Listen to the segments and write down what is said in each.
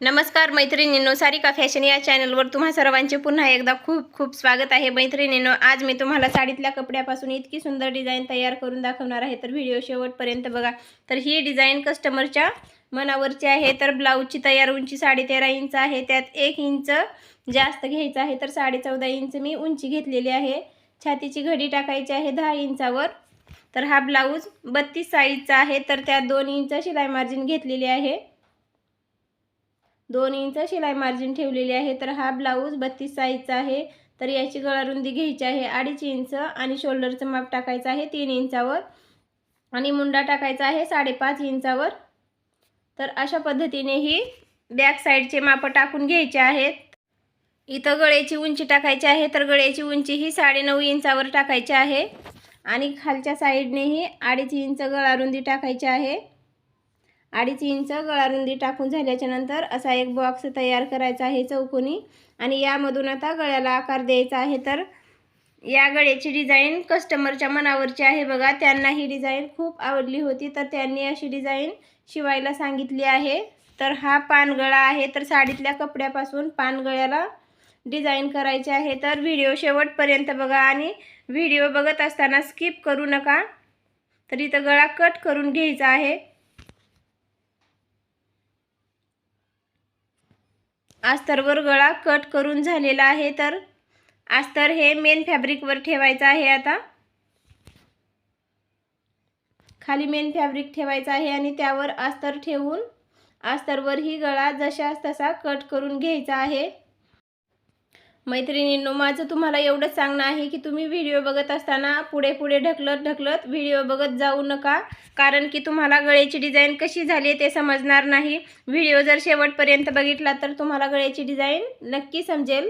नमस्कार मैत्रिणींनो सारिका फॅशन या चॅनलवर तुम्हा सर्वांचे पुन्हा एकदा खूप खूप स्वागत आहे. मैत्रिणींनो आज मी तुम्हाला साडीतल्या कपड्यापासून इतकी सुंदर डिझाईन तयार करून दाखवणार आहे. तर व्हिडिओ शेवटपर्यंत बघा. तर ही डिझाईन कस्टमरच्या मनावरची आहे. तर ब्लाऊजची तयार उंची साडे तेरा इंच आहे. त्यात एक इंच जास्त घ्यायचं आहे. तर साडे चौदा इंच मी उंची घेतलेली आहे. छातीची घडी टाकायची आहे दहा इंचावर. तर हा ब्लाऊज बत्तीस साईजचा आहे. तर त्यात दोन इंच शिलाई मार्जिन घेतलेली आहे. दोन इंच शिलाई मार्जिन ठेवलेली आहे. तर हा ब्लाऊज बत्तीस साईजचा आहे. तर याची गळा रुंदी घ्यायची आहे. अडीच इंच आणि शोल्डरचं माप टाकायचं आहे. तीन इंचावर आणि मुंडा टाकायचा आहे. साडेपाच इंचावर. तर अशा पद्धतीने ही बॅक साईडचे माप टाकून घ्यायचे आहेत. इथं गळ्याची उंची टाकायची आहे. तर गळ्याची उंची ही साडेनऊ इंचावर टाकायची आहे. आणि खालच्या साईडनेही अडीच इंच गळा रुंदी टाकायची आहे. अडीच इंच गळारुंदी टाकून झाल्याच्यानंतर असा एक बॉक्स तयार करायचा आहे चौकोनी. आणि यामधून आता गळ्याला आकार द्यायचा आहे. तर या गळ्याची डिझाईन कस्टमरच्या मनावरची आहे बघा. त्यांना ही डिझाईन खूप आवडली होती. तर त्यांनी अशी डिझाईन शिवायला सांगितली आहे. तर हा पानगळा आहे. तर साडीतल्या कपड्यापासून पानगळ्याला डिझाईन करायचे आहे. तर व्हिडिओ शेवटपर्यंत बघा. आणि व्हिडिओ बघत असताना स्किप करू नका. तर इथं गळा कट करून घ्यायचा आहे. अस्तरवर गळा कट करून झालेला आहे तर अस्तर हे मेन फॅब्रिकवर ठेवायचं आहे आता. खाली मेन फॅब्रिक ठेवायचं आहे आणि त्यावर अस्तर ठेवून अस्तरवर ही गळा जशास तसा कट करून घ्यायचा आहे. मैत्रिणींनो माझं तुम्हाला एवढंच सांगणं आहे की तुम्ही व्हिडिओ बघत असताना पुढे पुढे ढकलत ढकलत व्हिडिओ बघत जाऊ नका. कारण की तुम्हाला गळ्याची डिझाईन कशी झाली ते समजणार नाही. व्हिडिओ जर शेवटपर्यंत बघितला तर तुम्हाला गळ्याची डिझाईन नक्की समजेल.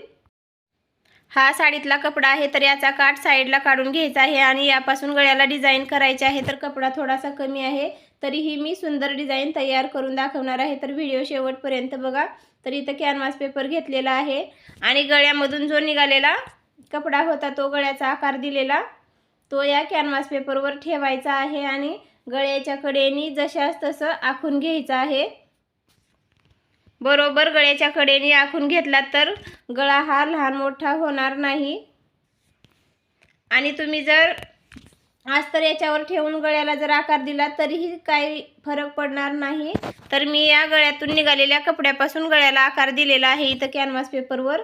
हा साडीतला कपडा आहे तर याचा काठ साईडला काढून घ्यायचा आहे आणि यापासून गळ्याला डिझाईन करायचे आहे तर कपडा थोडासा कमी आहे. तरीही मी सुंदर डिझाईन तयार करून दाखवणार आहे तर व्हिडिओ शेवटपर्यंत बघा. तर इथं कॅनव्हास पेपर घेतलेला आहे आणि गळ्यामधून जो निघालेला कपडा होता तो गळ्याचा आकार दिलेला तो या कॅनव्हास पेपरवर ठेवायचा आहे आणि गळ्याच्या कडेनी जशास तसं आखून घ्यायचं आहे. बरोबर गळ्याच्या कडेने आखून घेतला तर गळा हा लहान मोठा होणार नाही. आणि तुम्ही जर अस्तर याच्यावर ठेवून गळ्याला जर आकार दिला तरीही काही फरक पडणार नाही. तर मी या गळ्यातून निघालेल्या कपड्यापासून गळ्याला आकार दिलेला आहे इथं कॅनव्हास पेपरवर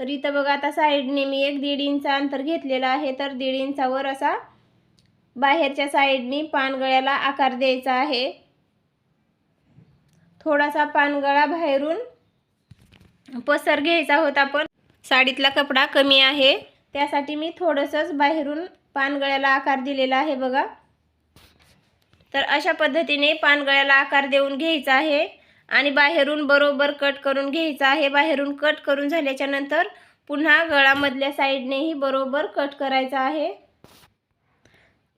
तर इथं बघा आता साईडने मी एक दीड इंच अंतर घेतलेलं आहे. तर दीड इंचावर असा बाहेरच्या साईडनी पानगळ्याला आकार द्यायचा आहे. थोडासा पानगळा बाहेरून पसर घ्यायचा होता पण साडीतला कपडा कमी आहे. त्यासाठी मी थोडंसंच बाहेरून पानगळ्याला आकार दिलेला आहे बघा. तर अशा पद्धतीने पानगळ्याला आकार देऊन घ्यायचा आहे आणि बाहेरून बरोबर कट करून घ्यायचा आहे. बाहेरून कट करून झाल्याच्यानंतर पुन्हा गळामधल्या साईडनेही बरोबर कट करायचा आहे.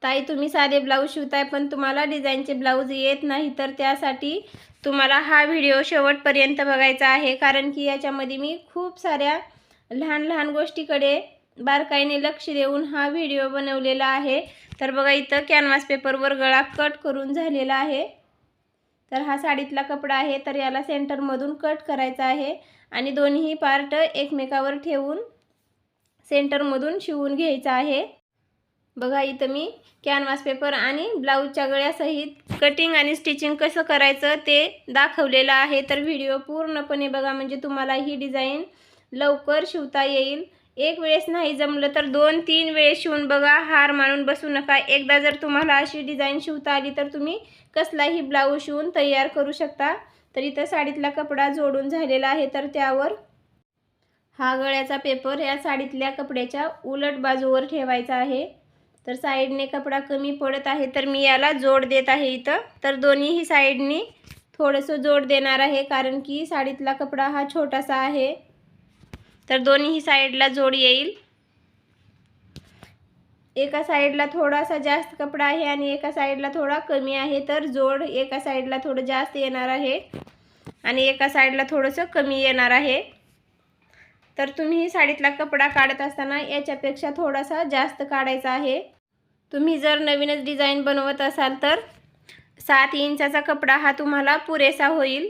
ताई तुम्ही साधे ब्लाऊज शिवताय पण तुम्हाला डिझाईनचे ब्लाऊज येत नाही तर त्यासाठी तुम्हाला हा व्हिडिओ शेवटपर्यंत बघायचा आहे. कारण की याच्यामध्ये मी खूप साऱ्या लहान लहान गोष्टीकडे बारकाईने लक्ष देऊन हा व्हिडिओ बनवलेला आहे. तर बघा इथं कॅनव्हास पेपरवर गळा कट करून झालेला आहे. तर हा साडीतला कपडा आहे तर याला सेंटरमधून कट करायचा आहे आणि दोन्ही पार्ट एकमेकावर ठेवून सेंटरमधून शिवून घ्यायचा आहे. बघा इथं मी कॅनव्हास पेपर आणि ब्लाऊजच्या गळ्यासहित कटिंग आणि स्टिचिंग कसं करायचं ते दाखवलेलं आहे. तर व्हिडिओ पूर्णपणे बघा म्हणजे तुम्हाला ही डिझाईन लवकर शिवता येईल. एक वेळेस नाही जमलं तर दोन तीन वेळेस शिवून बघा. हार मानून बसू नका. एकदा जर तुम्हाला अशी डिझाईन शिवता आली तर तुम्ही कसलाही ब्लाऊज शिवून तयार करू शकता. तर इथं साडीतला कपडा जोडून झालेला आहे. तर त्यावर हा गळ्याचा पेपर या साडीतल्या कपड्याच्या उलट बाजूवर ठेवायचा आहे. तर साईडने कपडा कमी पडत आहे तर मी याला जोड देत आहे इथं. तर दोन्हीही साईडनी थोडंसं जोड देणार आहे कारण की साडीतला कपडा हा छोटासा आहे. तर दोन्हीही साईडला जोड येईल. एका साईडला थोडासा जास्त कपडा आहे आणि एका साईडला थोडा कमी आहे तर जोड एका साईडला थोडं जास्त येणार आहे आणि एका साईडला थोडंसं कमी येणार आहे. तर तुम्ही साडीतला कपडा काढत असताना याच्यापेक्षा थोडासा जास्त काढायचा आहे. तुम्ही जर नवीनच डिझाईन बनवत असाल तर सात इंचाचा कपडा हा तुम्हाला पुरेसा होईल.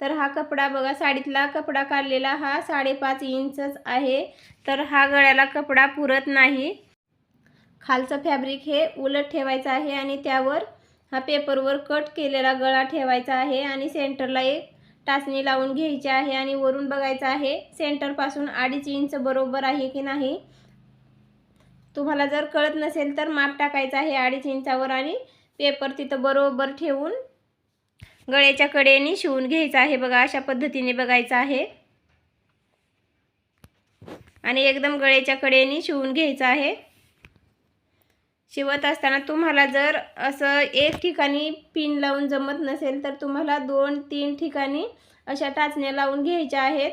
तर हा कपडा बघा साडीतला कपडा काढलेला हा साडेपाच इंचच आहे. तर हा गळ्याला कपडा पुरत नाही. खालचं फॅब्रिक हे उलट ठेवायचं आहे आणि त्यावर हा पेपरवर कट केलेला गळा ठेवायचा आहे आणि सेंटरला एक टाचणी लावून घ्यायची आहे आणि वरून बघायचं आहे सेंटरपासून अडीच इंच बरोबर आहे की नाही. तुम्हाला जर कळत नसेल तर माप टाकायचं आहे अडीच इंचावर आणि पेपर तिथं बरोबर ठेवून गळ्याच्या कडेने शिवून घ्यायचं आहे. बघा अशा पद्धतीने बघायचं आहे. आणि एकदम गळ्याच्या कडेने शिवून घ्यायचं आहे. शिवत असताना तुम्हाला जर असं एक ठिकाणी पिन लावून जमत नसेल तर तुम्हाला दोन तीन ठिकाणी अशा टाचण्या लावून घ्यायच्या आहेत.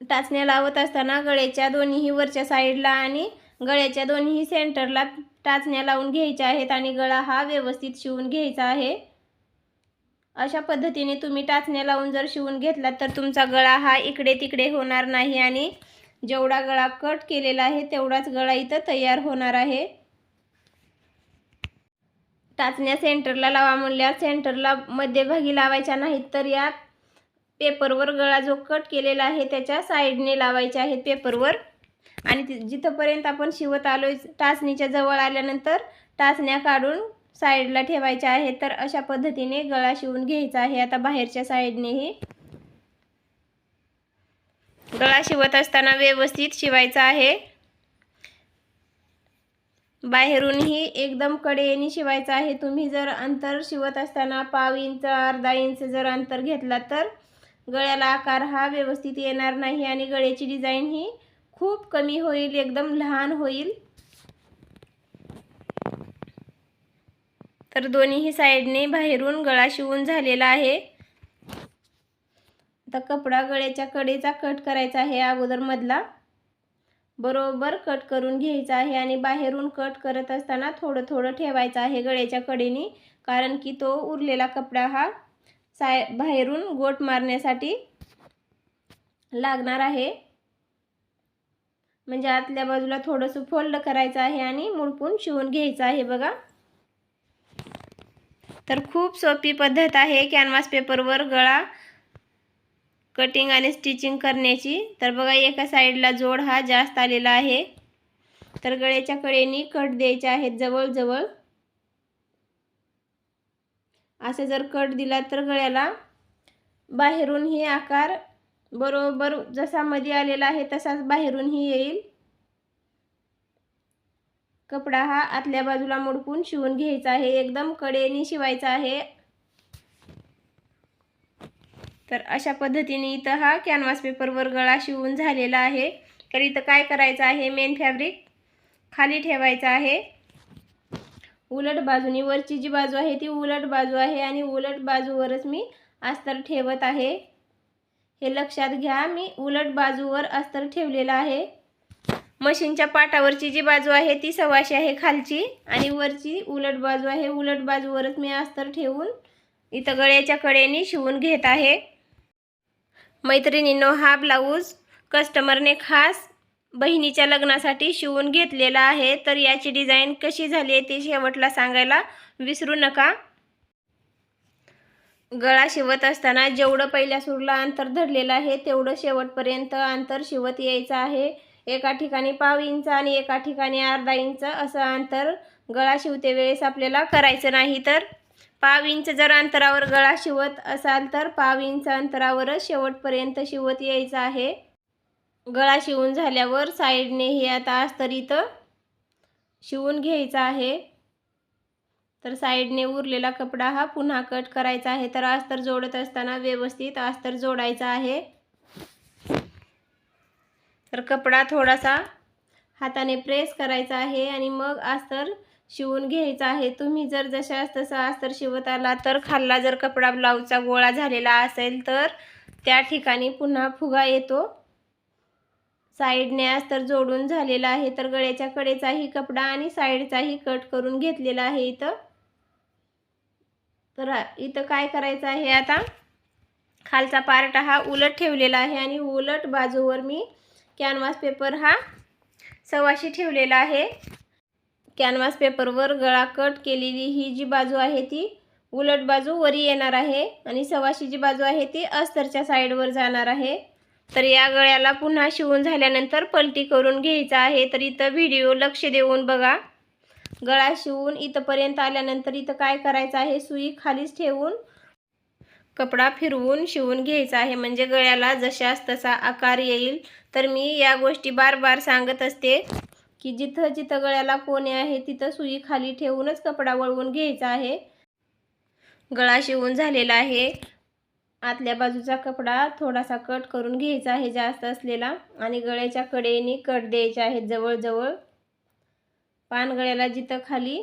टाचण्या लावत असताना गळ्याच्या दोन्हीही वरच्या साईडला आणि गळ्याच्या दोन्ही सेंटरला टाचण्या लावून घ्यायच्या आहेत आणि गळा हा व्यवस्थित शिवून घ्यायचा आहे. अशा पद्धतीने तुम्ही टाचण्या लावून जर शिवून घेतला तर तुमचा गळा हा इकडे तिकडे होणार नाही आणि जेवढा गळा कट केलेला आहे तेवढाच गळा इथं तयार होणार आहे. टाचण्या सेंटरला लावा म्हणल्या सेंटरला मध्यभागी लावायच्या नाहीत तर या पेपरवर गळा जो कट केलेला आहे त्याच्या साईडने लावायचे आहेत पेपरवर. आणि ति जिथंपर्यंत आपण शिवत आलो टाचणीच्या जवळ आल्यानंतर टाचण्या काढून साईडला ठेवायच्या आहेत. तर अशा पद्धतीने गळा शिवून घ्यायचा आहे. आता बाहेरच्या साईडनेही गळा शिवत असताना व्यवस्थित शिवायचा आहे. बाहेरूनही एकदम कडेने शिवायचं आहे. तुम्ही जर अंतर शिवत असताना पाव इंच अर्धा इंच जर अंतर घेतला तर गळ्याला आकार हा व्यवस्थित येणार नाही आणि गळ्याची डिझाईन ही खूप कमी होईल एकदम लहान होईल. तर दोन्हीही साईडने बाहेरून गळा शिवून झालेला आहे. आता कपडा गळ्याच्या कडेचा कट करायचा आहे अगोदर मधला. बरोबर कट करून घ्यायचा आहे आणि बाहेरून कट करत असताना थोडं थोडं ठेवायचं आहे गळ्याच्या कडेने कारण की तो उरलेला कपडा हा साय बाहेरून गोट मारण्यासाठी लागणार आहे. म्हणजे आतल्या बाजूला थोडंसं फोल्ड करायचं आहे आणि मुडपून शिवून घ्यायचं आहे बघा. तर खूप सोपी पद्धत आहे कॅनव्हास पेपरवर गळा कटिंग आणि स्टिचिंग करण्याची. तर बघा एका साईडला जोड हा जास्त आलेला आहे. तर गळ्याच्या कडेनी कट द्यायचे आहेत जवळजवळ. असं जर कट दिला तर गळ्याला बाहेरूनही आकार बरोबर जसा मध्ये आलेला आहे तसाच बाहेरूनही येईल. कपडा हा आतल्या बाजूला मुडपून शिवून घ्यायचा आहे. एकदम कडेने शिवायचा आहे. तर अशा पद्धतीने इथं हा कॅनव्हास पेपरवर गळा शिवून झालेला आहे. तर इथं काय करायचं आहे? मेन फॅब्रिक खाली ठेवायचं आहे. उलट बाजूनी वरची जी बाजू आहे ती उलट बाजू आहे आणि उलट बाजूवरच मी अस्तर ठेवत आहे. हे लक्षात घ्या मी उलट बाजूवर अस्तर ठेवलेलं आहे. मशीनच्या पाटावरची जी बाजू आहे ती सव्वाशे आहे खालची आणि वरची उलट बाजू आहे. उलट बाजूवरच मी अस्तर ठेवून इथं गळ्याच्या कडेने शिवून घेत आहे. मैत्रिणींनो हा ब्लाऊज कस्टमरने खास बहिणीच्या लग्नासाठी शिवून घेतलेला आहे. तर याची डिझाईन कशी झाली आहे ती शेवटला सांगायला विसरू नका. गळा शिवत असताना जेवढं पहिल्या सुरला अंतर धरलेलं आहे तेवढं शेवटपर्यंत अंतर शिवत यायचं आहे. एका ठिकाणी पाव इंच आणि एका ठिकाणी अर्धा इंच असं अंतर गळा शिवते वेळेस आपल्याला करायचं नाही तर. पाव इंच जर अंतरावर गळा शिवत असाल तर पाव इंच अंतरावरच शेवटपर्यंत शिवत यायचं आहे. गळा शिवून झाल्यावर साईडने हे आता अस्तर इथं शिवून घ्यायचं आहे. तर साईडने उरलेला कपडा हा पुन्हा कट करायचा आहे. तर अस्तर जोडत असताना व्यवस्थित अस्तर जोडायचा आहे. तर कपडा थोडासा हाताने प्रेस करायचा आहे आणि मग अस्तर शिवून घ्यायचा आहे. तुम्ही जर जशास तसा अस्तर शिवत आला तर खाल्ला जर कपडा ब्लाऊजचा गोळा झालेला असेल तर त्या ठिकाणी पुन्हा फुगा येतो. साईडने अस्तर जोडून झालेला आहे. तर गळ्याच्या कडेचाही कपडा आणि साईडचाही कट करून घेतलेला आहे इथं. तर इथं काय करायचं आहे आता? खालचा पार्ट हा उलट ठेवलेला आहे आणि उलट बाजूवर मी कॅनव्हास पेपर हा सव्वाशी ठेवलेला आहे. कॅनव्हास पेपरवर गळा कट केलेली ही जी बाजू आहे ती उलट बाजू वरी येणार आहे आणि सव्वाशी जी बाजू आहे ती अस्तरच्या साईडवर जाणार आहे. तर या गळ्याला पुन्हा शिवून झाल्यानंतर पलटी करून घ्यायचा आहे. तर इथं व्हिडिओ लक्ष देऊन बघा. गळा शिवून इथंपर्यंत आल्यानंतर इथं काय करायचं आहे? सुई खालीच ठेवून कपडा फिरवून शिवून घ्यायचा आहे. म्हणजे गळ्याला जशास तसा आकार येईल. तर मी या गोष्टी बार बार सांगत असते की जिथं जिथं गळ्याला कोणे आहे तिथं सुई खाली ठेवूनच कपडा वळवून घ्यायचा आहे. गळा शिवून झालेला आहे. आतल्या बाजूचा कपडा थोडासा कट करून घ्यायचा आहे जास्त असलेला. आणि गळ्याच्या कडेने कट द्यायचे आहेत जवळजवळ. पानगळ्याला जिथं खाली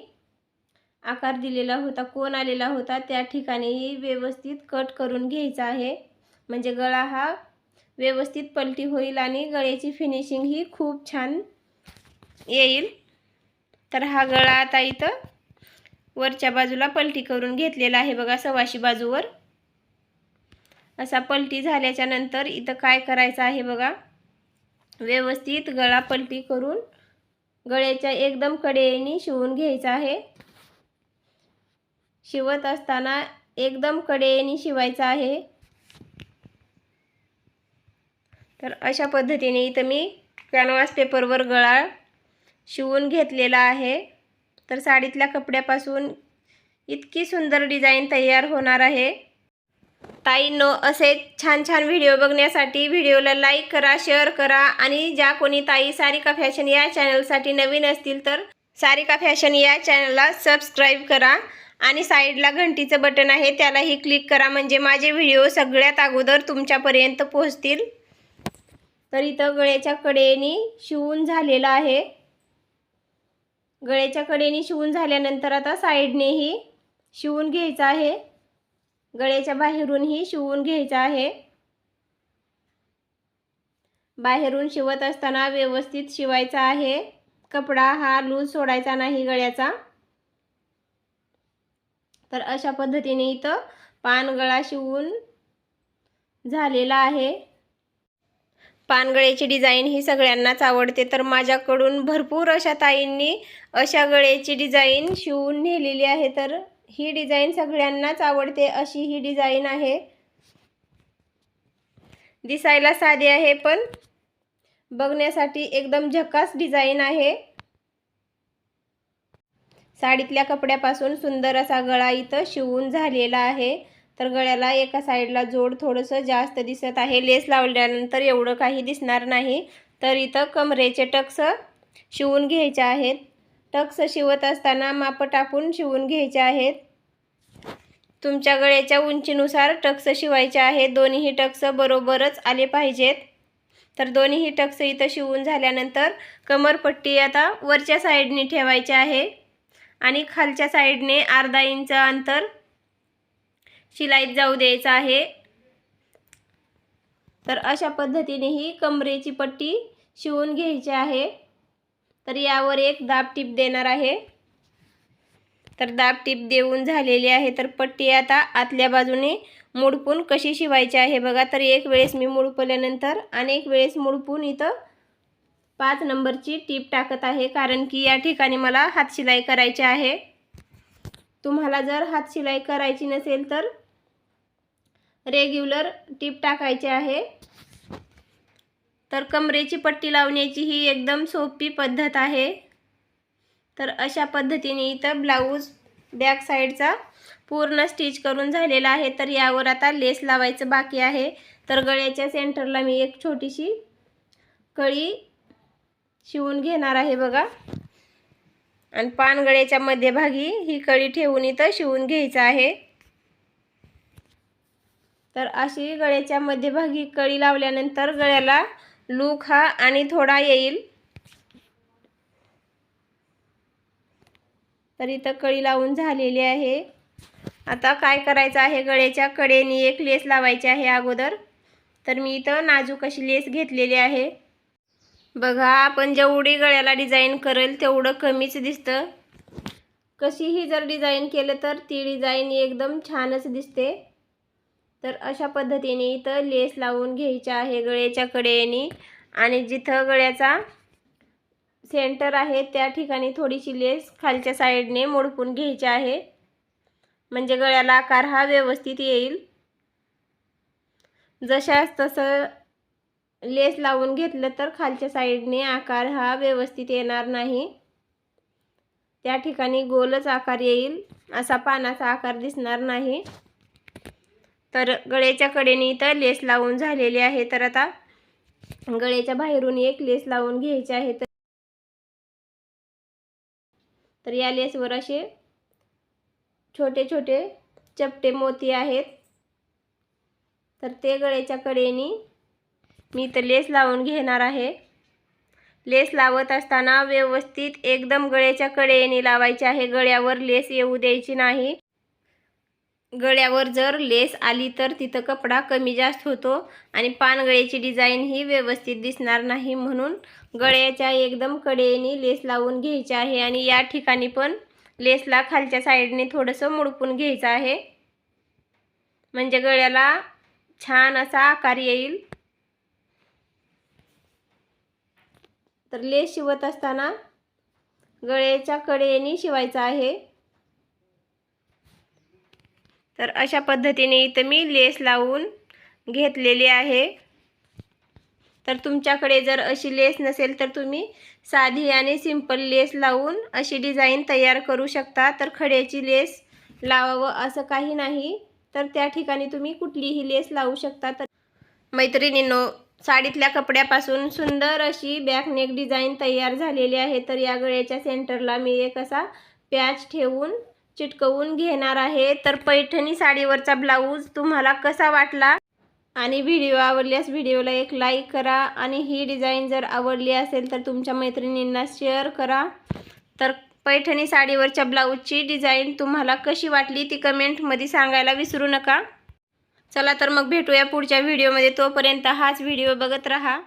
आकार दिलेला होता कोण आलेला होता त्या ठिकाणीही व्यवस्थित कट करून घ्यायचा आहे. म्हणजे गळा हा व्यवस्थित पलटी होईल आणि गळ्याची फिनिशिंग ही खूप छान येईल. तर हा गळा आता इथं वरच्या बाजूला पलटी करून घेतलेला आहे बघा सवाशी बाजूवर. असा पलटी झाल्याच्यानंतर इथं काय करायचं आहे बघा व्यवस्थित गळा पलटी करून गळ्याच्या एकदम कडेने शिवून घ्यायचा आहे. शिवत असताना एकदम कडेने शिवायचा आहे. तर अशा पद्धतीने इथं मी कॅनव्हास पेपरवर गळा शिवून घेतलेला आहे. तर साडीतल्या कपड्यापासून इतकी सुंदर डिझाईन तयार होणार आहे. ताईंनो असे छान छान व्हिडिओ बघण्यासाठी व्हिडिओला लाईक करा शेअर करा आणि ज्या कोणी ताई सारिका फॅशन या चॅनलसाठी नवीन असतील तर सारिका फॅशन या चॅनलला सबस्क्राईब करा आणि साईडला घंटीचं बटन आहे त्यालाही क्लिक करा म्हणजे माझे व्हिडिओ सगळ्यात अगोदर तुमच्यापर्यंत पोहोचतील. तर इथं गळ्याच्या कडेने शिवून झालेलं आहे. गळ्याच्या कडेने शिवून झाल्यानंतर आता साईडनेही शिवून घ्यायचं आहे. गळ्याच्या बाहेरूनही शिवून घ्यायचं आहे. बाहेरून शिवत असताना व्यवस्थित शिवायचा आहे. कपडा हा लूज सोडायचा नाही गळ्याचा. तर अशा पद्धतीने इथं पानगळा शिवून झालेला आहे. पानगळ्याची डिझाईन ही सगळ्यांनाच आवडते. तर माझ्याकडून भरपूर अशा ताईंनी अशा गळ्याची डिझाईन शिवून नेलेली आहे. तर ही डिझाईन सगळ्यांनाच आवडते अशी ही डिझाईन आहे. दिसायला साधी आहे पण बघण्यासाठी एकदम झकास डिझाईन आहे. साडीतल्या कपड्यापासून सुंदर असा गळा इथं शिवून झालेला आहे. तर गळ्याला एका साईडला जोड थोडंसं जास्त दिसत आहे. लेस लावल्यानंतर एवढं काही दिसणार नाही. तर इथं कमरेचे टक्स शिवून घ्यायचे आहेत. टक्स शिवत असताना माप टाकून शिवून घ्यायचे आहेत. तुमच्या गळ्याच्या उंचीनुसार टक्स शिवायचे आहेत दोन्हीही टक्स बरोबरच आले पाहिजेत. तर दोन्हीही टक्स इथं शिवून झाल्यानंतर कमरपट्टी आता वरच्या साईडने ठेवायची आहे. आणि खालच्या साईडने अर्धा इंच अंतर शिलाईत जाऊ द्यायचं आहे. तर अशा पद्धतीने ही कमरेची पट्टी शिवून घ्यायची आहे. तर यावर एक दाब टीप देणार आहे. तर दाब टीप देऊन झालेली आहे. तर पट्टी आता आतल्या बाजूने मुडपून कशी शिवायची आहे बघा. तर एक वेळेस मी मुडपल्यानंतर अनेक वेळेस मुडपून इथं पाच नंबरची टीप टाकत आहे. कारण की या ठिकाणी मला हातशिलाई करायची आहे. तुम्हाला जर हातशिलाई करायची नसेल तर रेग्युलर टीप टाकायची आहे. तर कमरेची पट्टी लावण्याची ही एकदम सोपी पद्धत आहे. तर अशा पद्धतीने इथं ब्लाऊज बॅक साईडचा पूर्ण स्टिच करून झालेला आहे. तर यावर आता लेस लावायचं बाकी आहे. तर गळ्याच्या सेंटरला मी एक छोटीशी कळी शिवून घेणार आहे बघा. आणि पानगळ्याच्या मध्यभागी ही कळी ठेवून इथं शिवून घ्यायचं आहे. तर अशी गळ्याच्या मध्यभागी कळी लावल्यानंतर गळ्याला लूक हा आणि थोडा येईल. तर इथं कळी लावून झालेली आहे. आता काय करायचं आहे? गळ्याच्या कडेने एक लेस लावायची आहे अगोदर. तर मी इथं नाजूक अशी लेस घेतलेली आहे. बघा आपण जेवढी गळ्याला डिझाईन करेल तेवढं कमीच दिसतं. कशीही जर डिझाईन केलं तर ती डिझाईन एकदम छानच दिसते. तर अशा पद्धतीने इथं लेस लावून घ्यायच्या आहे गळ्याच्या कडेने. आणि जिथं गळ्याचा सेंटर आहे त्या ठिकाणी थोडीशी लेस खालच्या साईडने मोडपून घ्यायची आहे. म्हणजे गळ्याला आकार हा व्यवस्थित येईल. जशास तसं लेस लावून घेतलं तर खालच्या साईडने आकार हा व्यवस्थित येणार नाही. त्या ठिकाणी गोलच आकार येईल. असा पानाचा आकार दिसणार नाही. तर गळ्याच्या कडेने इथं लेस लावून झालेली आहे. तर आता गळ्याच्या बाहेरून एक लेस लावून घ्यायचे आहे. तर तर या लेसवर असे छोटे छोटे चपटे मोती आहेत. तर ते गळ्याच्या कडेने मी इथं लेस लावून घेणार आहे. लेस लावत असताना व्यवस्थित एकदम गळ्याच्या कडेने लावायचे आहे. गळ्यावर लेस येऊ द्यायची नाही. गळ्यावर जर लेस आली तर तिथं कपडा कमी जास्त होतो आणि पानगळ्याची डिझाईन ही व्यवस्थित दिसणार नाही म्हणून गळ्याच्या एकदम कडेने लेस लावून घ्यायची आहे आणि या ठिकाणी पण लेसला खालच्या साईडने थोडंसं मुडपून घ्यायचं आहे. म्हणजे गळ्याला छान असा आकार येईल. तर लेस शिवत असताना गळ्याच्या कडेने शिवायचं आहे. तर अशा पद्धतीने इथं मी लेस लावून घेतलेली आहे. तर तुमच्याकडे जर अशी लेस नसेल तर तुम्ही साधी आणि सिंपल लेस लावून अशी डिझाईन तयार करू शकता. तर खड्याची लेस लावावं असं काही नाही. तर त्या ठिकाणी तुम्ही कुठलीही लेस लावू शकता. तर मैत्रिणींनो साडीतल्या कपड्यापासून सुंदर अशी बॅकनेक डिझाईन तयार झालेली आहे. तर या गळ्याच्या सेंटरला मी एक असा पॅच ठेवून चिटकवून घेणार आहे. तर पैठणी साडीवरचा ब्लाऊज तुम्हाला कसा वाटला? आणि व्हिडिओ आवडल्यास व्हिडिओला एक लाईक करा. आणि ही डिझाईन जर आवडली असेल तर तुमच्या मैत्रिणींना शेअर करा. तर पैठणी साडीवरच्या ब्लाऊजची डिझाईन तुम्हाला कशी वाटली ती कमेंटमध्ये सांगायला विसरू नका. चला तर मग भेटूया पुढच्या व्हिडिओमध्ये. तोपर्यंत हाच व्हिडिओ बघत राहा.